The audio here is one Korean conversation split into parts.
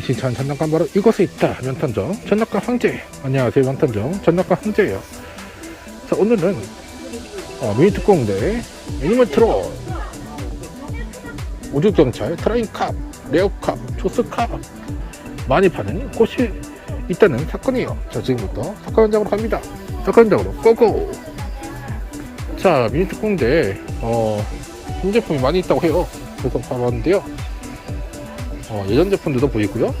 신천 전남관 바로 이곳에 있다. 면탄정. 전남관 황제. 안녕하세요 면탄정. 전남관 황제예요. 자 오늘은 어, 미니특공대 애니멀트론 우주경찰 트라인캅 레오캅 조스캅 많이 파는 곳이 있다는 사건이에요. 자 지금부터 사건 현장으로 갑니다. 사건 현장으로 고고! 자 미니특공대 어 신제품이 많이 있다고 해요. 그래서 봐봤는데요 어, 예전 제품들도 보이고요.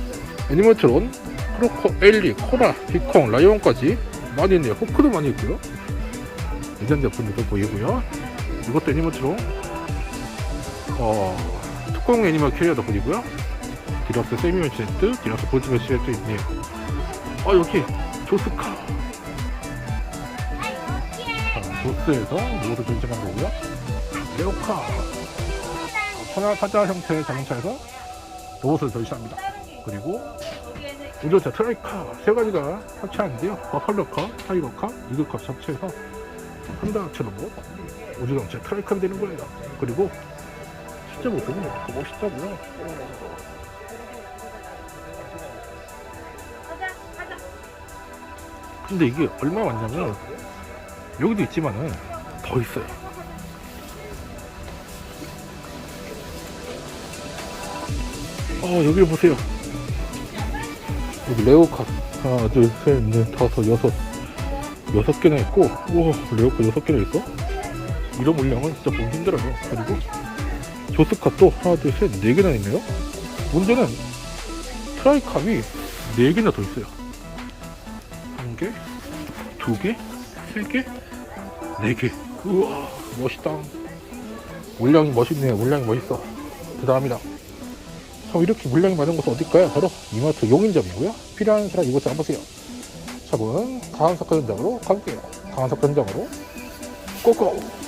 애니멀트론, 크로코, 엘리, 코라, 비콩, 라이온까지 많이 있네요. 호크도 많이 있고요. 예전 제품들도 보이고요. 이것도 애니멀트론, 어, 특공 애니멀 캐리어도 보이고요. 디럭스 세미면 세트, 디럭스 볼트맨 세트 있네요. 어, 여기 조스카. 자, 조스에서 모두 존재한 거고요. 레오카. 천하 타자 형태의 자동차에서 로봇을 전시합니다. 그리고 우주차 트라이카 세 가지가 합체하는데요. 버팔로카, 타이거카, 이글카 합체해서 한다체 로봇 우주정체 트라이카가 되는 거예요. 그리고 실제 모습은 이렇게 멋있다고요. 근데 이게 얼마 왔냐면 여기도 있지만은 더 있어요. 어 여기를 보세요. 여기 레오카. 하나 둘 셋 넷 다섯 여섯. 여섯 개나 있고 우와 레오카 여섯 개나 있어? 이런 물량은 진짜 보기 힘들어요. 그리고 조스카 또 하나 둘 셋 네 개나 있네요. 문제는 트라이캅이 네 개나 더 있어요. 한 개, 두 개, 세 개, 네 개. 우와 멋있다. 물량이 멋있네요. 물량이 멋있어. 대단합니다 자, 이렇게 물량이 많은 곳은 어딜까요? 바로 이마트 용인점이고요. 필요한 사람 이곳에 와보세요. 다음 사건 현장으로 가볼게요. 사건 현장으로 고고!